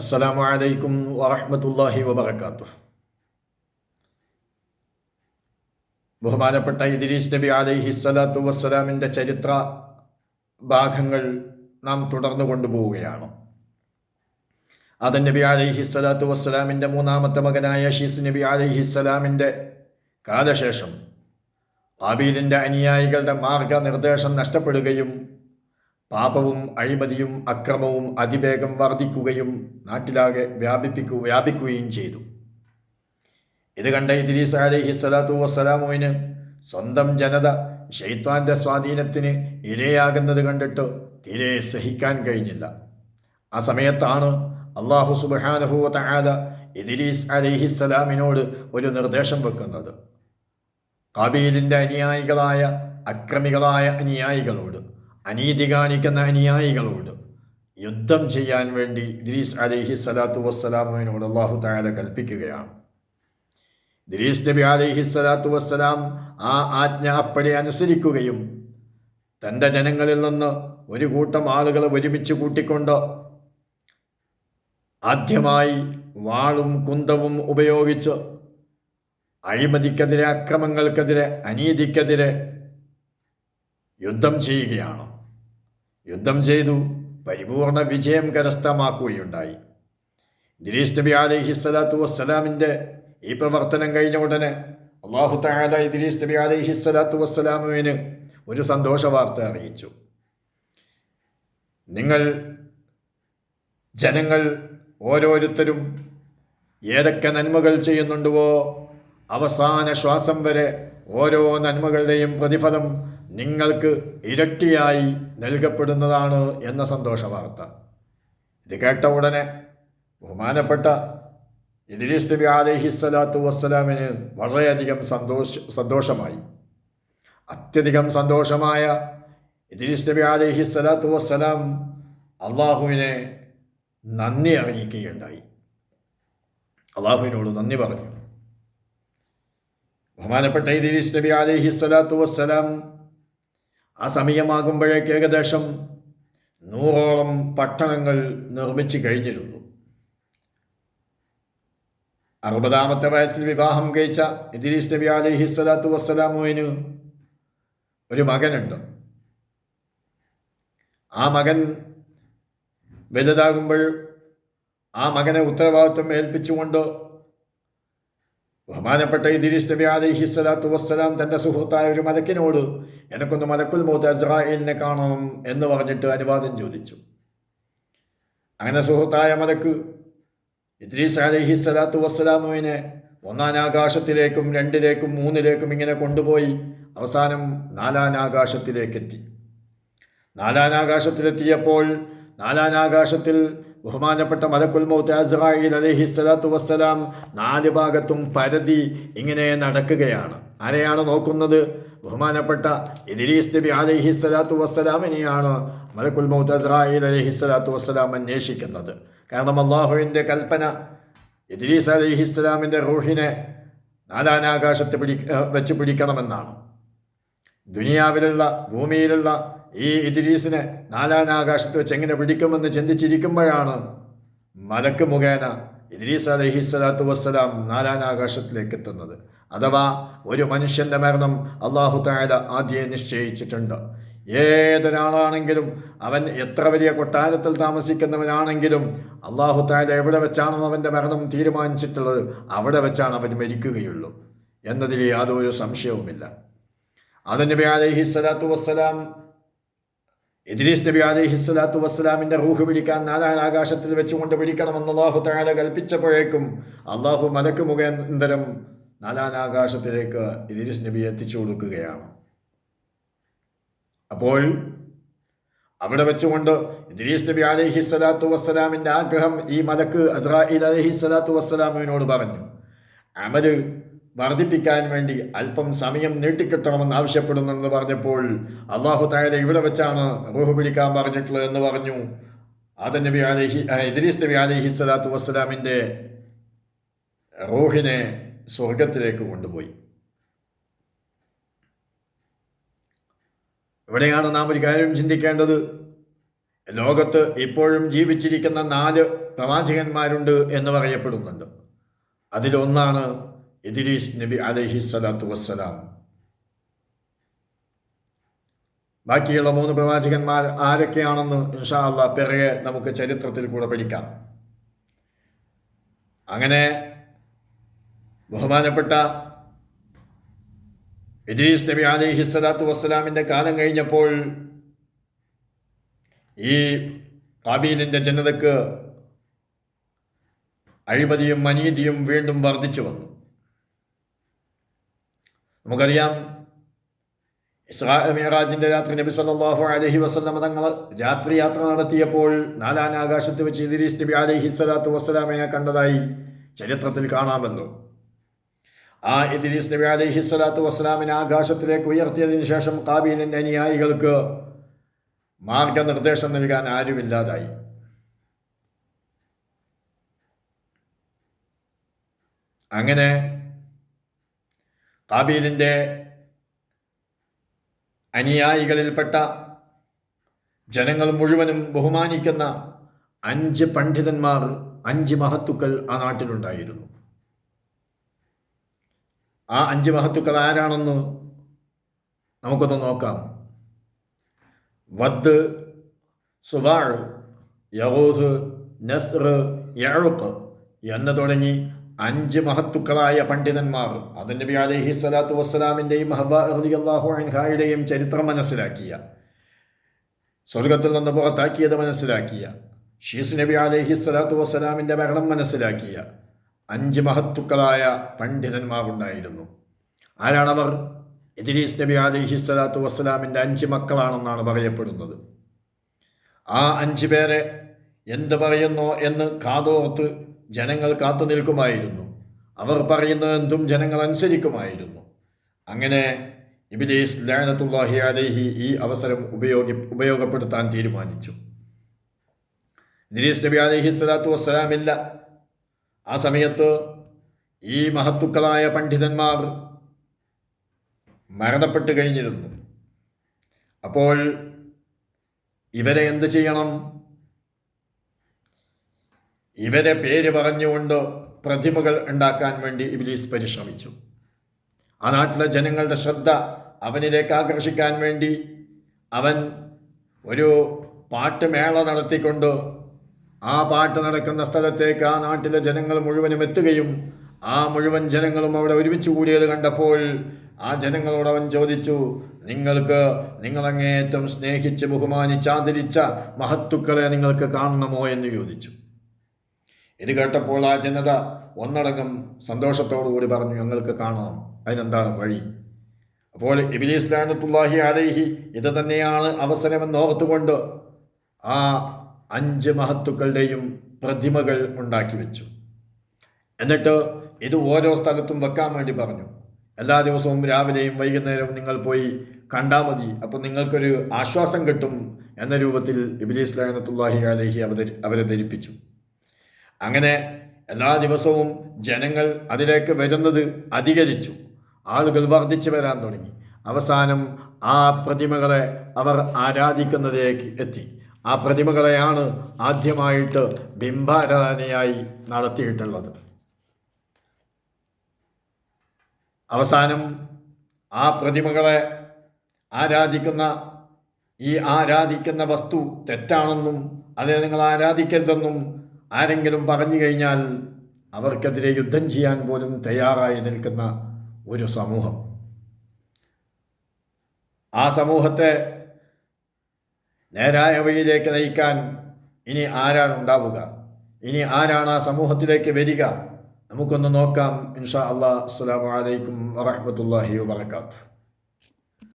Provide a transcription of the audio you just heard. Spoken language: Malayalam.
അസ്സലാമു അലൈക്കും വറഹ്മത്തുള്ളാഹി വബർക്കാത്തു ബഹുമാനപ്പെട്ട ഇദ്രീസ് നബി അലൈഹി സ്വലാത്തു വസ്സലാമിന്റെ ചരിത്ര ഭാഗങ്ങൾ നാം തുടർന്നു കൊണ്ടുപോവുകയാണ്. അതൻ നബി അലൈഹി സ്വലാത്തു വസ്സലാമിന്റെ മൂന്നാമത്തെ മകനായ ഷീസ് നബി അലൈഹി സ്വലാമിന്റെ കാലശേഷം ആബീലിന്റെ അനുയായികളുടെ മാർഗനിർദ്ദേശം നഷ്ടപ്പെടുകയും പാപവും അഴിമതിയും അക്രമവും അതിവേഗം വർദ്ധിക്കുകയും നാട്ടിലാകെ വ്യാപിപ്പിക്കു വ്യാപിക്കുകയും ചെയ്തു. ഇത് കണ്ട ഇദ്രീസ് അലഹി സ്വലാത്തു വസ്സലാമുവിന് സ്വന്തം ജനത ഷെയ്ത്വാന്റെ സ്വാധീനത്തിന് ഇരയാകുന്നത് കണ്ടിട്ട് തീരെ സഹിക്കാൻ കഴിഞ്ഞില്ല. ആ സമയത്താണ് അള്ളാഹു സുബാനഹുവ തആല ഇദ്രീസ് അലൈഹി സ്വലാമിനോട് ഒരു നിർദ്ദേശം വെക്കുന്നത്. കാബീലിന്റെ അനുയായികളായ അക്രമികളായ അനുയായികളോട് അനീതി കാണിക്കുന്ന അനുയായികളോട് യുദ്ധം ചെയ്യാൻ വേണ്ടി ഇദ്രീസ് അലൈഹി സ്വലാത്തു വസ്സലാമുവിനോട് അള്ളാഹു താര കൽപ്പിക്കുകയാണ്. ഇദ്രീസ് നബി അലൈഹി സലാത്തു വസ്സലാം ആ ആജ്ഞ അപ്പടി അനുസരിക്കുകയും തന്റെ ജനങ്ങളിൽ നിന്ന് ഒരു കൂട്ടം ആളുകളെ ഒരുമിച്ച് കൂട്ടിക്കൊണ്ട് ആദ്യമായി വാളും കുന്തവും ഉപയോഗിച്ച് അഴിമതിക്കെതിരെ അക്രമങ്ങൾക്കെതിരെ അനീതിക്കെതിരെ യുദ്ധം ചെയ്യുകയാണ്. യുദ്ധം ചെയ്തു പരിപൂർണ വിജയം കരസ്ഥമാക്കുകയുണ്ടായി. ഇദ്രീസ് നബി അലൈഹി സ്വലാത്തു വസ്സലാമിന്റെ ഈ പ്രവർത്തനം കഴിഞ്ഞ ഉടനെ അള്ളാഹു താല ഇദ്രീസ് നബി അലൈഹി സ്വലാത്തു വസ്സലാമുവിന് ഒരു സന്തോഷ വാർത്ത അറിയിച്ചു. നിങ്ങൾ ജനങ്ങൾ ഓരോരുത്തരും ഏതൊക്കെ നന്മകൾ ചെയ്യുന്നുണ്ടുവോ അവസാന ശ്വാസം വരെ ഓരോ നന്മകളുടെയും പ്രതിഫലം നിങ്ങൾക്ക് ഇരട്ടിയായി നൽകപ്പെടുന്നതാണ് എന്ന സന്തോഷ വാർത്ത ഇത് കേട്ട ഉടനെ ബഹുമാനപ്പെട്ട ഇദ്രീസ് നബി അലൈഹി സ്വലാത്തു വസ്സലാമിന് വളരെയധികം സന്തോഷ സന്തോഷമായി. അത്യധികം സന്തോഷമായ ഇദ്രീസ് നബി അലൈഹി സ്വലാത്തു വസ്സലാം അള്ളാഹുവിനെ നന്ദി അറിയിക്കുകയുണ്ടായി. അള്ളാഹുവിനോട് നന്ദി പറഞ്ഞു. ബഹുമാനപ്പെട്ട ഇദ്രീസ് നബി അലൈഹി സ്വലാത്തു വസ്സലാം ആ സമയമാകുമ്പോഴേക്ക് ഏകദേശം നൂറോളം പട്ടണങ്ങൾ നിർമ്മിച്ചു കഴിഞ്ഞിരുന്നു. അറുപതാമത്തെ വയസ്സിൽ വിവാഹം കഴിച്ച ഇദ്രീസ് നബി അലിഹി സ്വലാത്തു വസ്സലാമുവിന് ഒരു മകനുണ്ട്. ആ മകൻ വലുതാകുമ്പോൾ ആ മകനെ ഉത്തരവാദിത്വം ഏൽപ്പിച്ചുകൊണ്ട് ബഹുമാനപ്പെട്ട ഇദ്രീസ് നബി അലൈഹി സ്വലാത്തു വസ്സലാം തന്റെ സുഹൃത്തായ ഒരു മലക്കിനോട് എനക്കൊന്ന് മലക്കുൽ മൗത്ത് അസ്രായേലിനെ കാണണം എന്ന് പറഞ്ഞിട്ട് അനുവാദം ചോദിച്ചു. അങ്ങനെ സുഹൃത്തായ മലക്ക് ഇദ്രീസ് അലൈഹി സ്വലാത്തു വസ്സലാമുവിനെ ഒന്നാം ആകാശത്തിലേക്കും രണ്ടിലേക്കും മൂന്നിലേക്കും ഇങ്ങനെ കൊണ്ടുപോയി അവസാനം നാലാനാകാശത്തിലേക്കെത്തി നാലാനാകാശത്തിലെത്തിയപ്പോൾ നാലാനാകാശത്തിൽ ബഹുമാനപ്പെട്ട മലക്കുൽ അസ്രായിൽ അലഹി സ്വലാത്തു വസ്സലാം നാല് ഭാഗത്തും പരതി ഇങ്ങനെ നടക്കുകയാണ്. ആരെയാണ് നോക്കുന്നത്? ബഹുമാനപ്പെട്ട ഇദ്രീസ് നബി അലഹി സ്വലാത്തു വസ്സലാമിനെയാണ് മലക്കുൽ മൗത്ത് അസ്രായിൽ അലഹി സ്വലാത്തു വസ്സലാം അന്വേഷിക്കുന്നത്. കാരണം അള്ളാഹുവിന്റെ കൽപ്പന ഇദ്രീസ് അലഹി സ്വലാമിന്റെ റൂഹിനെ നാലാനാകാശത്ത് പിടി വെച്ച് പിടിക്കണമെന്നാണ്. ദുനിയാവിലുള്ള ഭൂമിയിലുള്ള ഈ ഇദ്രീസിനെ നാലാനാകാശത്ത് വെച്ച് എങ്ങനെ പിടിക്കുമെന്ന് ചിന്തിച്ചിരിക്കുമ്പോഴാണ് മലക്ക് മുഖേന ഇദ്രീസ് അലഹി സ്വലാത്തു വസ്സലാം നാലാനാകാശത്തിലേക്ക് എത്തുന്നത്. അഥവാ ഒരു മനുഷ്യന്റെ മരണം അള്ളാഹു താര ആദ്യം നിശ്ചയിച്ചിട്ടുണ്ട്. ഏതൊരാളാണെങ്കിലും അവൻ എത്ര വലിയ കൊട്ടാരത്തിൽ താമസിക്കുന്നവനാണെങ്കിലും അള്ളാഹു താര എവിടെ വെച്ചാണോ അവന്റെ മരണം തീരുമാനിച്ചിട്ടുള്ളത് അവിടെ വെച്ചാണ് അവൻ മരിക്കുകയുള്ളൂ എന്നതിൽ യാതൊരു സംശയവുമില്ല. അതിന്റെ അലഹി സ്വലാത്തു വസ്സലാം ഇദ്രീസ് നബി അലൈഹി സ്വലാത്തു വസ്സലാമിന്റെ റൂഹ് വിളിക്കാൻ നാലാൻ ആകാശത്തിൽ വെച്ചുകൊണ്ട് പിടിക്കണമെന്ന് അള്ളാഹു താല കൽപ്പിച്ചപ്പോഴേക്കും അള്ളാഹു മലക്ക് മുഖാന്തരം നാലാൻ ആകാശത്തിലേക്ക് ഇദ്രീസ് നബി എത്തിച്ചു കൊടുക്കുകയാണ്. അപ്പോൾ അവിടെ വെച്ചുകൊണ്ട് ഇദ്രീസ് നബി അലൈഹി സ്വലാത്തു വസ്സലാമിന്റെ ആഗ്രഹം ഈ മലക്ക് അസ്രായിൽ അലഹി സ്വലാത്തു വസ്സലാമിനോട് പറഞ്ഞു. അമൽ വർദ്ധിപ്പിക്കാൻ വേണ്ടി അല്പം സമയം നീട്ടിക്കിട്ടണമെന്ന് ആവശ്യപ്പെടുന്നെന്ന് പറഞ്ഞപ്പോൾ അള്ളാഹു തായാലെ ഇവിടെ വെച്ചാണ് റൂഹ് പിടിക്കാൻ പറഞ്ഞിട്ടുള്ളത് എന്ന് പറഞ്ഞു. അതന്നെ നബി അലഹി ഇദ്രീസ് നബി അലഹി സ്വലാത്തു വസ്സലാമിന്റെ റൂഹിനെ സ്വർഗത്തിലേക്ക് കൊണ്ടുപോയി. ഇവിടെയാണ് നാം ഒരു കാര്യം ചിന്തിക്കേണ്ടത്? ലോകത്ത് ഇപ്പോഴും ജീവിച്ചിരിക്കുന്ന നാല് പ്രവാചകന്മാരുണ്ട് എന്ന് പറയപ്പെടുന്നുണ്ട്. അതിലൊന്നാണ് ഇദ്രീസ് നബി അലഹി സ്വലാത്തു വസ്സലാം. ബാക്കിയുള്ള മൂന്ന് പ്രവാചകന്മാർ ആരൊക്കെയാണെന്ന് ഇൻഷാ അള്ളാ പിറകെ നമുക്ക് ചരിത്രത്തിൽ കൂടെ പഠിക്കാം. അങ്ങനെ ബഹുമാനപ്പെട്ട ഇദ്രീസ് നബി അലഹി സ്വലാത്തു വസ്സലാമിന്റെ കാലം കഴിഞ്ഞപ്പോൾ ഈ കാബീലിന്റെ ജനതക്ക് അഴിമതിയും അനീതിയും വീണ്ടും വർദ്ധിച്ചു വന്നു. നമുക്കറിയാം ഇസ്രാ മിയറാജിന്റെ രാത്രി നബി സല്ലാഹു അലഹി വസ്ലമ തങ്ങൾ രാത്രി യാത്ര നടത്തിയപ്പോൾ നാലാം ആകാശത്ത് വെച്ച് ഇദ്രീസ് നബി അലഹി സ്വലാത്തു വസ്സലാമിനെ കണ്ടതായി ചരിത്രത്തിൽ കാണാമല്ലോ ആ ഇദ്രീസ് നബി അലഹി സ്വലാത്തു വസ്സലാമിനെ ആകാശത്തിലേക്ക് ഉയർത്തിയതിനു ശേഷം കാബീലിന്റെ അനുയായികൾക്ക് മാർഗനിർദ്ദേശം നൽകാൻ ആരുമില്ലാതായി. അങ്ങനെ കാബീലിന്റെ അനുയായികളിൽപ്പെട്ട ജനങ്ങൾ മുഴുവനും ബഹുമാനിക്കുന്ന അഞ്ച് പണ്ഡിതന്മാർ അഞ്ച് മഹത്തുക്കൾ ആ നാട്ടിലുണ്ടായിരുന്നു. ആ അഞ്ച് മഹത്തുക്കൾ ആരാണെന്ന് നമുക്കൊന്ന് നോക്കാം. വദ് സുവാൾ യഹൂദ് നസ്ർ യഴുപ്പ് എന്ന് തുടങ്ങി അഞ്ച് മഹത്തുക്കളായ പണ്ഡിതന്മാർ അത് നബി അലൈഹി സ്വലാത്തു വസ്സലാമിന്റെയും അള്ളാഹു അൻഹായുടെയും ചരിത്രം മനസ്സിലാക്കിയ സ്വർഗത്തിൽ നിന്ന് പുറത്താക്കിയത് മനസ്സിലാക്കിയ ഷീസ് നബി അലഹി സ്വലാത്തു വസ്സലാമിന്റെ മരണം മനസ്സിലാക്കിയ അഞ്ച് മഹത്തുക്കളായ പണ്ഡിതന്മാരുണ്ടായിരുന്നു ആരാണവർ? ഇദ്രീസ് നബി അലഹി സ്വലാത്തു വസ്സലാമിന്റെ അഞ്ച് മക്കളാണെന്നാണ് പറയപ്പെടുന്നത്. ആ അഞ്ച് പേരെ എന്ത് പറയുന്നോ എന്ന് കാതോർത്ത് ജനങ്ങൾ കാത്തു നിൽക്കുമായിരുന്നു. അവർ പറയുന്നത് എന്തും ജനങ്ങൾ അനുസരിക്കുമായിരുന്നു. അങ്ങനെ ഇബിലീസ് ലാനത്തുല്ലാഹി അലൈഹി ഈ അവസരം ഉപയോഗി ഉപയോഗപ്പെടുത്താൻ തീരുമാനിച്ചു. ഇദ്രീസ് നബി അലൈഹി സ്വലാത്തു വസ്സലാമില്ല. ആ സമയത്ത് ഈ മഹത്തുക്കളായ പണ്ഡിതന്മാർ മരണപ്പെട്ട് കഴിഞ്ഞിരുന്നു. അപ്പോൾ ഇവരെ എന്ത് ചെയ്യണം? ഇവരെ പേര് പറഞ്ഞുകൊണ്ട് പ്രതിമകൾ ഉണ്ടാക്കാൻ വേണ്ടി ഇബിലീസ് പരിശ്രമിച്ചു. ആ നാട്ടിലെ ജനങ്ങളുടെ ശ്രദ്ധ അവനിലേക്ക് ആകർഷിക്കാൻ വേണ്ടി അവൻ ഒരു പാട്ടുമേള നടത്തിക്കൊണ്ട് ആ പാട്ട് നടക്കുന്ന സ്ഥലത്തേക്ക് ആ നാട്ടിലെ ജനങ്ങൾ മുഴുവനും എത്തുകയും ആ മുഴുവൻ ജനങ്ങളും അവിടെ ഒരുമിച്ച് കൂടിയത് കണ്ടപ്പോൾ ആ ജനങ്ങളോട് അവൻ ചോദിച്ചു നിങ്ങൾക്ക് നിങ്ങളങ്ങേറ്റം സ്നേഹിച്ച് ബഹുമാനിച്ച് ആദരിച്ച മഹത്തുക്കളെ നിങ്ങൾക്ക് കാണണമോ? എന്ന് ചോദിച്ചു. ഇത് കേട്ടപ്പോൾ ആ ജനത ഒന്നടങ്കം സന്തോഷത്തോടുകൂടി പറഞ്ഞു ഞങ്ങൾക്ക് കാണണം അതിനെന്താണ് വഴി? അപ്പോൾ ഇബിലീസ് ലാനത്തുല്ലാഹി അലൈഹി ഇത് തന്നെയാണ് അവസരമെന്ന് ഓർത്തുകൊണ്ട് ആ അഞ്ച് മഹത്തുക്കളുടെയും പ്രതിമകൾ ഉണ്ടാക്കി വെച്ചു. എന്നിട്ട് ഇത് ഓരോ സ്ഥലത്തും വെക്കാൻ വേണ്ടി പറഞ്ഞു. എല്ലാ ദിവസവും രാവിലെയും വൈകുന്നേരവും നിങ്ങൾ പോയി കണ്ടാൽ മതി. അപ്പോൾ നിങ്ങൾക്കൊരു ആശ്വാസം കിട്ടും എന്ന രൂപത്തിൽ ഇബിലീസ് ലാനത്തുല്ലാഹി അലഹി അവതരി അവരെ ധരിപ്പിച്ചു. അങ്ങനെ എല്ലാ ദിവസവും ജനങ്ങൾ അതിലേക്ക് വരുന്നത് അധികരിച്ചു. ആളുകൾ വർദ്ധിച്ചു വരാൻ തുടങ്ങി. അവസാനം ആ പ്രതിമകളെ അവർ ആരാധിക്കുന്നതിലേക്ക് എത്തി. ആ പ്രതിമകളെയാണ് ആദ്യമായിട്ട് ബിംബാരാധനയായി നടത്തിയിട്ടുള്ളത്. അവസാനം ആ പ്രതിമകളെ ആരാധിക്കുന്ന ഈ ആരാധിക്കുന്ന വസ്തു തെറ്റാണെന്നും അതിനെ നിങ്ങൾ ആരാധിക്കരുതെന്നും ആരെങ്കിലും പറഞ്ഞു കഴിഞ്ഞാൽ അവർക്കെതിരെ യുദ്ധം ചെയ്യാൻ പോലും തയ്യാറായി നിൽക്കുന്ന ഒരു സമൂഹം. ആ സമൂഹത്തെ നേരായ വഴിയിലേക്ക് നയിക്കാൻ ഇനി ആരാണ് ഉണ്ടാവുക? ഇനി ആരാണ് ആ സമൂഹത്തിലേക്ക് വരിക? നമുക്കൊന്ന് നോക്കാം. ഇൻഷാ അള്ളാഹ് അസ്സാം വലൈക്കും വറഹമത്തല്ലാഹി വാത്തു